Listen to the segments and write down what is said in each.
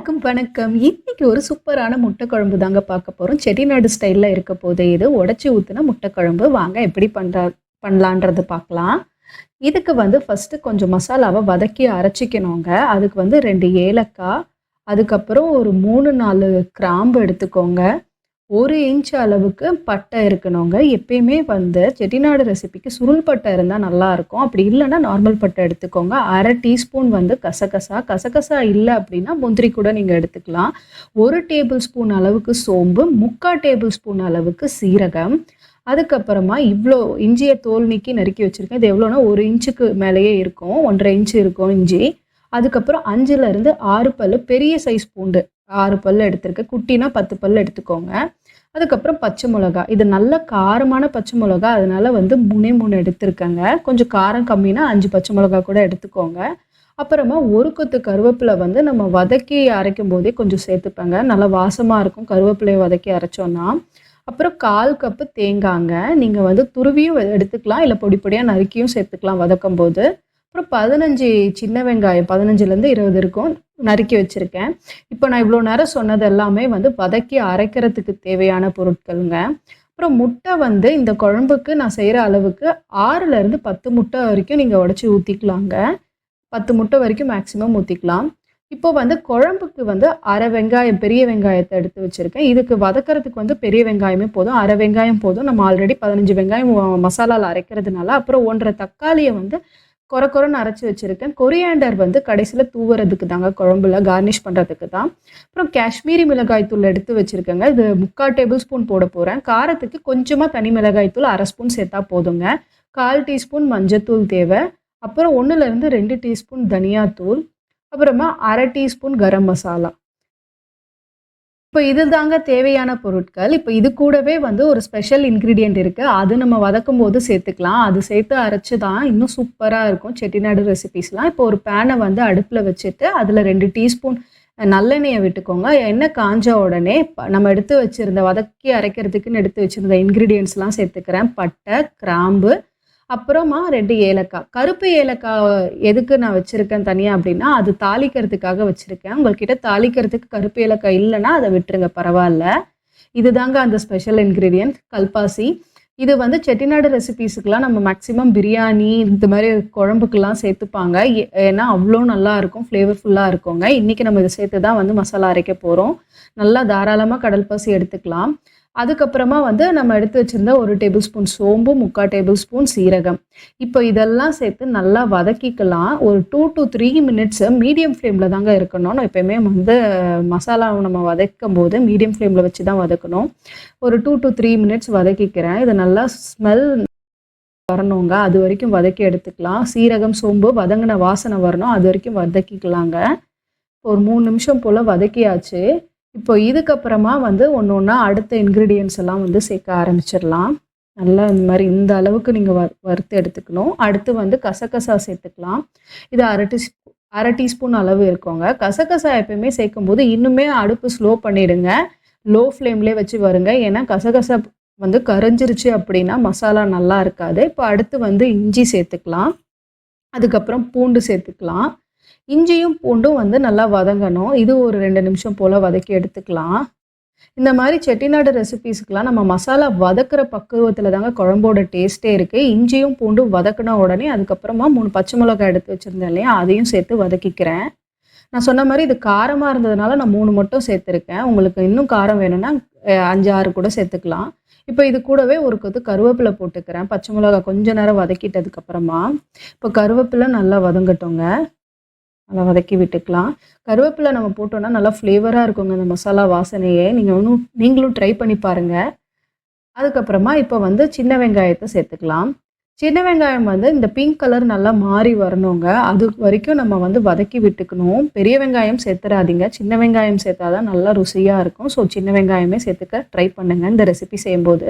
எல்லாருக்கும் வணக்கம். இன்னைக்கு ஒரு சூப்பரான முட்டை குழம்பு தாங்க பார்க்க போகிறோம் செட்டிநாடு ஸ்டைலில் இருக்க போதே இது உடச்சி ஊற்றின முட்டை குழம்பு. வாங்க எப்படி பண்ணுறா பண்ணலான்றது பார்க்கலாம். இதுக்கு வந்து ஃபஸ்ட்டு கொஞ்சம் மசாலாவை வதக்கி அரைச்சிக்கணுங்க. அதுக்கு வந்து ரெண்டு ஏலக்காய் அதுக்கப்புறம் ஒரு மூணு நாலு கிராம்பு எடுத்துக்கோங்க. ஒரு இன்ச் அளவுக்கு பட்டை இருக்கணுங்க. எப்பயுமே வந்து செட்டிநாடு ரெசிபிக்கு சுருள் பட்டை இருந்தால் நல்லாயிருக்கும் அப்படி இல்லைன்னா நார்மல் பட்டை எடுத்துக்கோங்க. அரை டீஸ்பூன் வந்து கசகசா. கசகசா இல்லை அப்படின்னா முந்திரி கூட நீங்கள் எடுத்துக்கலாம். ஒரு டேபிள் ஸ்பூன் அளவுக்கு சோம்பு முக்கால் டேபிள் ஸ்பூன் அளவுக்கு சீரகம். அதுக்கப்புறமா இவ்வளோ இஞ்சியை தோல் நீக்கி நறுக்கி வச்சுருக்கேன். இது எவ்வளோனா ஒரு இன்ச்சுக்கு மேலேயே இருக்கும். ஒன்றரை இன்ச்சு இருக்கும் இஞ்சி. அதுக்கப்புறம் அஞ்சுலேருந்து ஆறு பல் பெரிய சைஸ் பூண்டு ஆறு பல் எடுத்திருக்கேன். குட்டினா பத்து பல் எடுத்துக்கோங்க. அதுக்கப்புறம் பச்சை மிளகா. இது நல்ல காரமான பச்சை மிளகா. அதனால வந்து மூணே மூணு எடுத்திருக்கேங்க. கொஞ்சம் காரம் கம்மினா அஞ்சு பச்சை மிளகா கூட எடுத்துக்கோங்க. அப்புறமா ஒரு கொத்து கருவேப்பிலை வந்து நம்ம வதக்கி அரைக்கும் போதே கொஞ்சம் சேர்த்துப்பேங்க. நல்லா வாசமாக இருக்கும் கருவேப்பிலையை வதக்கி அரைச்சோன்னா. அப்புறம் கால் கப்பு தேங்காங்க. நீங்கள் வந்து துருவியும் எடுத்துக்கலாம். இல்லை பொடி பொடியாக நறுக்கியும் சேர்த்துக்கலாம் வதக்கும் போது அப்புறம் பதினஞ்சு சின்ன வெங்காயம் பதினஞ்சுலேருந்து இருபது இருக்கும் நறுக்கி வச்சுருக்கேன். இப்போ நான் இவ்வளோ நேரம் சொன்னது எல்லாமே வந்து வதக்கி அரைக்கிறதுக்கு தேவையான பொருட்களுங்க. அப்புறம் முட்டை வந்து இந்த குழம்புக்கு நான் செய்கிற அளவுக்கு ஆறுலேருந்து பத்து முட்டை வரைக்கும் நீங்கள் உடச்சி ஊற்றிக்கலாங்க பத்து முட்டை வரைக்கும் மேக்ஸிமம் ஊற்றிக்கலாம் இப்போ வந்து குழம்புக்கு வந்து அரை வெங்காயம் பெரிய வெங்காயத்தை எடுத்து வச்சுருக்கேன். இதுக்கு வதக்கிறதுக்கு வந்து பெரிய வெங்காயமே போதும். அரை வெங்காயம் போதும். நம்ம ஆல்ரெடி பதினஞ்சு வெங்காயம் மசாலாவில் அரைக்கிறதுனால அப்புறம் ஒன்றரை தக்காளியை வந்து கொர கொரன்னு அரைச்சி வச்சுருக்கேன். கொரியாண்டர் வந்து கடைசியில் தூவுறதுக்கு தாங்க குழம்புல கார்னிஷ் பண்ணுறதுக்கு தான். அப்புறம் காஷ்மீரி மிளகாய் தூள் எடுத்து வச்சுருக்கேங்க. இது முக்கால் டேபிள் ஸ்பூன் போட போகிறேன் காரத்துக்கு கொஞ்சமாக தனி மிளகாய் தூள் அரை ஸ்பூன் சேர்த்தா போதுங்க. கால் டீஸ்பூன் மஞ்சத்தூள் தேவை. அப்புறம் ஒன்றுலேருந்து ரெண்டு டீஸ்பூன் தனியாத்தூள் அப்புறமா அரை டீஸ்பூன் கரம் மசாலா. இப்போ இது தாங்க தேவையான பொருட்கள். இப்போ இது கூடவே வந்து ஒரு ஸ்பெஷல் இன்க்ரீடியண்ட் இருக்குது அது நம்ம வதக்கும் போது சேர்த்துக்கலாம். அது சேர்த்து அரைச்சி தான் இன்னும் சூப்பராக இருக்கும். செட்டிநாடு ரெசிபிஸ்லாம். இப்போ ஒரு பேனை வந்து அடுப்பில் வச்சுட்டு அதில் ரெண்டு டீஸ்பூன் நல்லெண்ணெயை விட்டுக்கோங்க. எண்ணெய் காஞ்ச உடனே நம்ம எடுத்து வச்சுருந்த வதக்கி அரைக்கிறதுக்குன்னு எடுத்து வச்சுருந்த இன்க்ரீடியன்ஸ்லாம் சேர்த்துக்கிறேன். பட்டை கிராம்பு அப்புறமா ரெண்டு ஏலக்காய். கருப்பு ஏலக்காய் எதுக்கு நான் வச்சுருக்கேன் தனியாக அப்படின்னா அது தாளிக்கிறதுக்காக வச்சுருக்கேன். உங்கள்கிட்ட தாளிக்கிறதுக்கு கருப்பு ஏலக்காய் இல்லைன்னா அதை விட்டுருங்க பரவாயில்ல. இதுதாங்க அந்த ஸ்பெஷல் இன்க்ரீடியன்ட் கல்பாசி. இது வந்து செட்டிநாடு ரெசிபீஸுக்கெலாம் நம்ம மேக்ஸிமம் பிரியாணி இந்த மாதிரி குழம்புக்கெல்லாம் சேர்த்துப்பாங்க. ஏன்னா அவ்வளோ நல்லா இருக்கும் ஃப்ளேவர்ஃபுல்லாக இருக்குங்க. இன்றைக்கி நம்ம இதை சேர்த்து தான் வந்து மசாலா அரைக்க போகிறோம் நல்லா தாராளமாக கடல் பாசி எடுத்துக்கலாம். அதுக்கப்புறமா வந்து நம்ம எடுத்து வச்சுருந்த ஒரு டேபிள் ஸ்பூன் சோம்பு முக்கால் டேபிள் ஸ்பூன் சீரகம். இப்போ இதெல்லாம் சேர்த்து நல்லா வதக்கிக்கலாம். ஒரு two to three minutes medium ஃப்ளேமில் தாங்க இருக்கணும். நான் எப்போயுமே வந்து மசாலாவை நம்ம வதக்கும் போது மீடியம் ஃப்ளேமில் வச்சு தான் வதக்கணும். ஒரு டூ டு த்ரீ மினிட்ஸ் வதக்கிக்கிறேன். இது நல்லா ஸ்மெல் வரணுங்க. அது வரைக்கும் வதக்கி எடுத்துக்கலாம். சீரகம் சோம்பு வதங்கின வாசனை வரணும். அது வரைக்கும் வதக்கிக்கலாங்க. ஒரு மூணு நிமிஷம் போல் வதக்கியாச்சு. இப்போ இதுக்கப்புறமா வந்து ஒன்று ஒன்றா அடுத்த இன்க்ரீடியன்ஸ் எல்லாம் வந்து சேர்க்க ஆரம்பிச்சிடலாம். நல்லா இந்த மாதிரி இந்த அளவுக்கு நீங்கள் வ வறுத்து எடுத்துக்கணும். அடுத்து வந்து கசகசா சேர்த்துக்கலாம். இது அரை டீ அரை டீஸ்பூன் அளவு இருக்கோங்க. கசகசா எப்பயுமே சேர்க்கும்போது இன்னுமே அடுப்பு ஸ்லோ பண்ணிடுங்க. லோ ஃப்ளேம்லேயே வச்சு வருங்க. ஏன்னா கசகசா வந்து கரைஞ்சிருச்சு அப்படின்னா மசாலா நல்லா இருக்காது. இப்போ அடுத்து வந்து இஞ்சி சேர்த்துக்கலாம். அதுக்கப்புறம் பூண்டு சேர்த்துக்கலாம். இஞ்சியும் பூண்டும் வந்து நல்லா வதங்கணும். இது ஒரு ரெண்டு நிமிஷம் போல் வதக்கி எடுத்துக்கலாம். இந்த மாதிரி செட்டிநாடு ரெசிபீஸுக்கெலாம் நம்ம மசாலா வதக்குற பக்குவத்தில் தாங்க குழம்போட டேஸ்ட்டே இருக்குது இஞ்சியும் பூண்டும் வதக்கின உடனே அதுக்கப்புறமா மூணு பச்சை மிளகாய் எடுத்து வச்சுருந்தேன் இல்லையா? அதையும் சேர்த்து வதக்கிக்கிறேன். நான் சொன்ன மாதிரி இது காரமாக இருந்ததுனால நான் மூணு மட்டும் சேர்த்துருக்கேன். உங்களுக்கு இன்னும் காரம் வேணும்னா அஞ்சு ஆறு கூட சேர்த்துக்கலாம். இப்போ இது கூடவே ஒரு கொத்து கருவேப்பிலை போட்டுக்கிறேன். பச்சை மிளகாய் கொஞ்ச நேரம் வதக்கிட்டதுக்கப்புறமா. இப்போ கருவேப்பிலை நல்லா வதங்கட்டோங்க. நல்லா வதக்கி விட்டுக்கலாம். கருவேப்பிலை நம்ம போட்டோன்னா நல்லா ஃப்ளேவராக இருக்குங்க. அந்த மசாலா வாசனையே நீங்கள் ஒன்றும் நீங்களும் ட்ரை பண்ணி பாருங்கள் அதுக்கப்புறமா இப்போ வந்து சின்ன வெங்காயத்தை சேர்த்துக்கலாம். சின்ன வெங்காயம் வந்து இந்த பிங்க் கலர் நல்லா மாறி வரணுங்க. அது வரைக்கும் நம்ம வந்து வதக்கி விட்டுக்கணும். பெரிய வெங்காயம் சேர்த்துறாதீங்க. சின்ன வெங்காயம் சேர்த்தாதான் நல்லா ருசியாக இருக்கும். ஸோ சின்ன வெங்காயமே சேர்த்துக்க ட்ரை பண்ணுங்கள் இந்த ரெசிபி செய்யும்போது.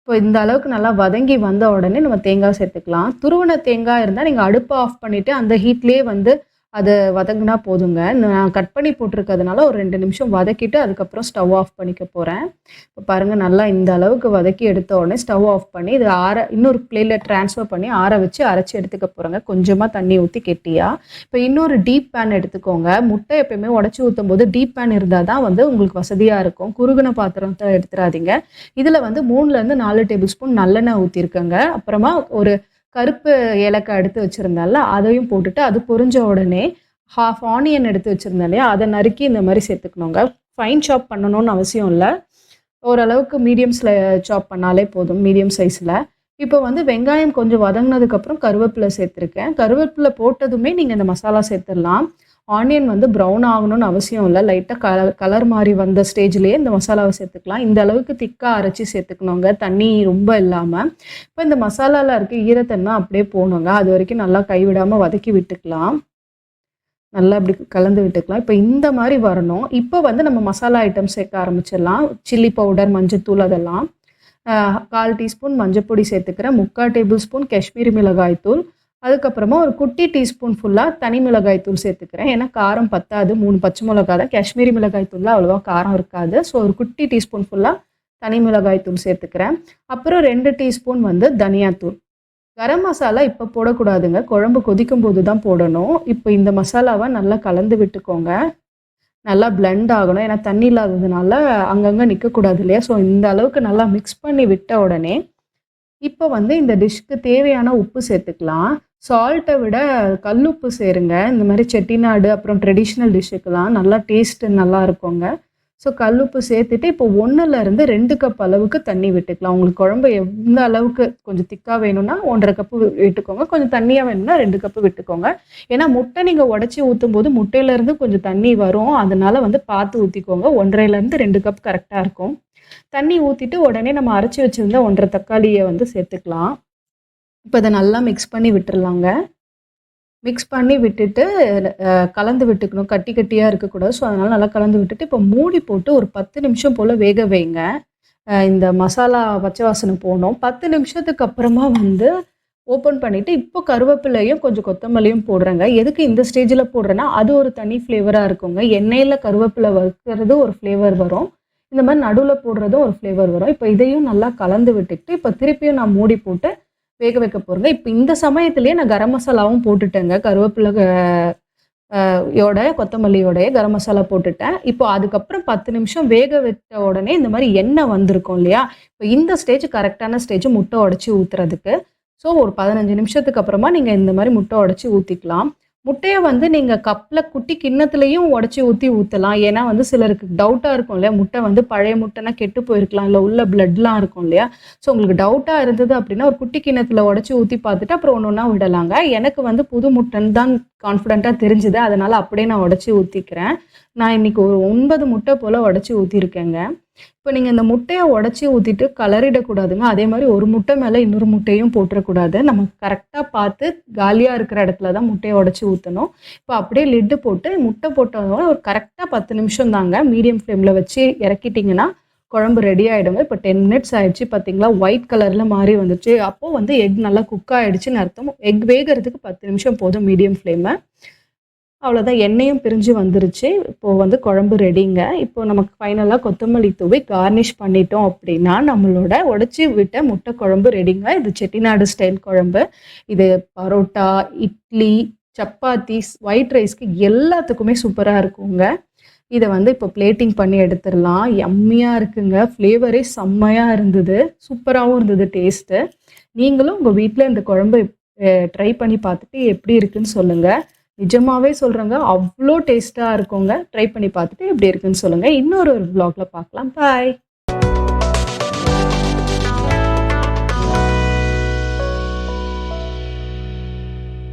இப்போ இந்த அளவுக்கு நல்லா வதங்கி வந்த உடனே நம்ம தேங்காய் சேர்த்துக்கலாம். துருவன தேங்காய் இருந்தால் நீங்கள் அடுப்பை ஆஃப் பண்ணிவிட்டு அந்த ஹீட்லேயே வந்து அது வதங்கினா போதுங்க. நான் கட் பண்ணி போட்டிருக்கிறதுனால ஒரு ரெண்டு நிமிஷம் வதக்கிட்டு அதுக்கப்புறம் ஸ்டவ் ஆஃப் பண்ணிக்க போகிறேன் இப்போ பாருங்கள் நல்லா இந்த அளவுக்கு வதக்கி எடுத்த உடனே ஸ்டவ் ஆஃப் பண்ணி இது ஆற இன்னொரு பிளேயில் ட்ரான்ஸ்ஃபர் பண்ணி ஆற வச்சு அரைச்சி எடுத்துக்க போகிறேங்க கொஞ்சமாக தண்ணி ஊற்றி கெட்டியா. இப்போ இன்னொரு டீப் பேன் எடுத்துக்கோங்க. முட்டை எப்பயுமே உடச்சி ஊற்றும் போது டீப் பேன் இருந்தால் தான் வந்து உங்களுக்கு வசதியாக இருக்கும். குறுகின பாத்திரத்தை எடுத்துடாதீங்க இதில் வந்து மூணுலேருந்து நாலு டேபிள் ஸ்பூன் நல்லெண்ணெய் ஊற்றிருக்கேங்க அப்புறமா ஒரு கருப்பு ஏலக்காய் எடுத்து வச்சுருந்தால அதையும் போட்டுட்டு அது பொறிஞ்ச உடனே ஹாஃப் ஆனியன் எடுத்து வச்சுருந்தேன் இல்லையா அதை நறுக்கி இந்த மாதிரி சேர்த்துக்கணுங்க. ஃபைன் சாப் பண்ணணும்னு அவசியம் இல்லை. ஓரளவுக்கு மீடியம்ஸில் சாப் பண்ணாலே போதும் மீடியம் சைஸில் இப்போ வந்து வெங்காயம் கொஞ்சம் வதங்கினதுக்கப்புறம் கருவேப்பிலை சேர்த்துருக்கேன். கருவேப்பிலை போட்டதுமே நீங்கள் இந்த மசாலா சேர்த்துடலாம். ஆனியன் வந்து ப்ரௌன் ஆகணும்னு அவசியம் இல்லை. லைட்டாக கலர் கலர் மாதிரி வந்த ஸ்டேஜ்லேயே இந்த மசாலாவை சேர்த்துக்கலாம். இந்த அளவுக்கு திக்காக அரைச்சி சேர்த்துக்கணுங்க. தண்ணி ரொம்ப இல்லாமல் இப்போ இந்த மசாலாவில் இருக்க ஈரத்தன்மை அப்படியே போகணுங்க அது வரைக்கும் நல்லா கைவிடாமல் வதக்கி விட்டுக்கலாம். நல்லா அப்படி கலந்து விட்டுக்கலாம். இப்போ இந்த மாதிரி வரணும். இப்போ வந்து நம்ம மசாலா ஐட்டம் சேர்க்க ஆரம்பிச்சிடலாம். சில்லி பவுடர் மஞ்சத்தூள் அதெல்லாம். கால் டீஸ்பூன் மஞ்சப்பொடி சேர்த்துக்கிறேன். முக்கால் டேபிள் ஸ்பூன் காஷ்மீரி மிளகாய் தூள் அதுக்கப்புறமா ஒரு குட்டி டீஸ்பூன் ஃபுல்லாக தனி மிளகாய் தூள் சேர்த்துக்கிறேன். ஏன்னா காரம் பத்தாது. மூணு பச்சை மிளகா தான். காஷ்மீரி மிளகாய் தூளில் அவ்வளோவா காரம் இருக்காது. ஸோ ஒரு குட்டி டீஸ்பூன் ஃபுல்லாக தனி மிளகாய் தூள் சேர்த்துக்கிறேன். அப்புறம் ரெண்டு டீஸ்பூன் வந்து தனியாத்தூள் கரம் மசாலா இப்போ போடக்கூடாதுங்க. குழம்பு கொதிக்கும் போது தான் போடணும். இப்போ இந்த மசாலாவை நல்லா கலந்து விட்டுக்கோங்க. நல்லா பிளெண்ட் ஆகணும். ஏன்னா தண்ணி இல்லாததுனால அங்கங்கே நிற்கக்கூடாது இல்லையா? ஸோ இந்த அளவுக்கு நல்லா மிக்ஸ் பண்ணி விட்ட உடனே இப்போ வந்து இந்த டிஷ்க்கு தேவையான உப்பு சேர்த்துக்கலாம். சால்ட்டை விட கல்லுப்பு சேருங்க. இந்த மாதிரி செட்டிநாடு அப்புறம் ட்ரெடிஷ்னல் டிஷ்ஷுக்கெல்லாம் நல்லா டேஸ்ட்டு நல்லா இருக்குங்க. ஸோ கல்லுப்பு சேர்த்துட்டு இப்போ ஒன்றுலேருந்து ரெண்டு கப் அளவுக்கு தண்ணி விட்டுக்கலாம். உங்களுக்கு குழம்பு எந்த அளவுக்கு கொஞ்சம் திக்காக வேணும்னா ஒன்றரை கப்பு விட்டுக்கோங்க. கொஞ்சம் தண்ணியாக வேணும்னா ரெண்டு கப்பு விட்டுக்கோங்க. ஏன்னா முட்டை நீங்கள் உடச்சி ஊற்றும் போது முட்டையிலேருந்து கொஞ்சம் தண்ணி வரும். அதனால வந்து பார்த்து ஊற்றிக்கோங்க ஒன்றரைலேருந்து ரெண்டு கப் கரெக்டாக இருக்கும். தண்ணி ஊற்றிட்டு உடனே நம்ம அரைச்சி வச்சுருந்த ஒன்றரை தக்காளியை வந்து சேர்த்துக்கலாம். இப்போ இதை நல்லா மிக்ஸ் பண்ணி விட்டுடலாங்க மிக்ஸ் பண்ணி விட்டுட்டு கலந்து விட்டுக்கணும். கட்டி கட்டியாக இருக்கக்கூடாது. ஸோ அதனால் நல்லா கலந்து விட்டுட்டு இப்போ மூடி போட்டு ஒரு பத்து நிமிஷம் போல் வேக வைங்க. இந்த மசாலா பச்சை வாசனை போனோம் பத்து நிமிஷத்துக்கு அப்புறமா வந்து ஓப்பன் பண்ணிவிட்டு இப்போ கருவேப்பிலையும் கொஞ்சம் கொத்தமல்லியும் போடுறேங்க. எதுக்கு இந்த ஸ்டேஜில் போடுறேன்னா அது ஒரு தனி ஃப்ளேவராக இருக்குங்க. எண்ணெயில் கருவேப்பிலை வறுக்கிறது ஒரு ஃப்ளேவர் வரும். இந்த மாதிரி நடுவில் போடுறதும் ஒரு ஃப்ளேவர் வரும். இப்போ இதையும் நல்லா கலந்து விட்டுட்டு இப்போ திருப்பியும் நான் மூடி போட்டு வேக வைக்க போகிறேங்க இப்போ இந்த சமயத்துலேயே நான் கரம் மசாலாவும் போட்டுட்டேங்க. கருவேப்பிலை யோட கொத்தமல்லியோடைய கரம் மசாலா போட்டுட்டேன். இப்போ அதுக்கப்புறம் பத்து நிமிஷம் வேக வச்ச உடனே இந்த மாதிரி எண்ணெய் வந்திருக்கும் இல்லையா? இப்போ இந்த ஸ்டேஜ் கரெக்டான ஸ்டேஜ் முட்டை உடச்சி ஊற்றுறதுக்கு ஸோ ஒரு பதினஞ்சு நிமிஷத்துக்கு அப்புறமா நீங்கள் இந்த மாதிரி முட்டை உடச்சி ஊற்றிக்கலாம் முட்டையை வந்து நீங்கள் கப்பில் குட்டி கிண்ணத்துலையும் உடச்சி ஊற்றி ஊற்றலாம் ஏன்னா வந்து சிலருக்கு டவுட்டாக இருக்கும் இல்லையா? முட்டை வந்து பழைய முட்டைனா கெட்டு போயிருக்கலாம். இல்லை உள்ள பிளட்லாம் இருக்கும் இல்லையா? ஸோ உங்களுக்கு டவுட்டாக இருந்தது அப்படின்னா ஒரு குட்டி கிண்ணத்தில் உடச்சி ஊற்றி பார்த்துட்டு அப்புறம் ஒன்று ஒன்றா விடலாங்க. எனக்கு வந்து புது முட்டைன்னு தான் கான்ஃபிடென்ட்டாக தெரிஞ்சுது. அதனால் அப்படியே நான் உடச்சி ஊற்றிக்கிறேன் நான் இன்றைக்கி ஒரு ஒன்பது முட்டை போல் உடச்சி ஊற்றிருக்கேங்க இப்போ நீங்கள் இந்த முட்டையை உடச்சி ஊற்றிட்டு கலரிடக்கூடாதுங்க அதே மாதிரி ஒரு முட்டை மேலே இன்னொரு முட்டையும் போட்டுறக்கூடாது. நம்ம கரெக்டாக பார்த்து காலியாக இருக்கிற இடத்துல தான் முட்டையை உடச்சி ஊற்றணும் இப்போ அப்படியே லிட்டு போட்டு முட்டை போட்டதோட ஒரு கரெக்டாக பத்து நிமிஷம் தாங்க மீடியம் ஃப்ளேமில் வச்சு இறக்கிட்டிங்கன்னா குழம்பு ரெடி ஆகிடுங்க இப்போ டென் மினிட்ஸ் ஆயிடுச்சு. பார்த்தீங்களா ஒயிட் கலரில் மாறி வந்துச்சு. அப்போது வந்து எக் நல்லா குக் ஆகிடுச்சின்னு அர்த்தம். எக் வேகிறதுக்கு பத்து நிமிஷம் போதும் மீடியம் ஃப்ளேமை அவ்வளோதான் எண்ணெயும் பிரிஞ்சு வந்துருச்சு. இப்போது வந்து குழம்பு ரெடிங்க இப்போ நமக்கு ஃபைனலாக கொத்தமல்லி தூவி கார்னிஷ் பண்ணிட்டோம் அப்படின்னா நம்மளோட உடச்சி விட்ட முட்டை குழம்பு ரெடிங்க இது செட்டிநாடு ஸ்டைல் குழம்பு. இது பரோட்டா இட்லி சப்பாத்தி ஒயிட் ரைஸ்க்கு எல்லாத்துக்குமே சூப்பராக இருக்குங்க. இதை வந்து இப்போ பிளேட்டிங் பண்ணி எடுத்துடலாம். எம்மியாக இருக்குங்க. ஃப்ளேவரே செம்மையாக இருந்தது. சூப்பராகவும் இருந்தது டேஸ்ட்டு நீங்களும் உங்கள் வீட்டில் இந்த குழம்பு ட்ரை பண்ணி பார்த்துட்டு எப்படி இருக்குன்னு சொல்லுங்கள் நிஜமாகவே சொல்கிறேங்க அவ்வளோ டேஸ்ட்டாக இருக்குங்க. ட்ரை பண்ணி பார்த்துட்டு எப்படி இருக்குன்னு சொல்லுங்கள் இன்னொரு ஒரு வ்ளாகில் பார்க்கலாம். பாய்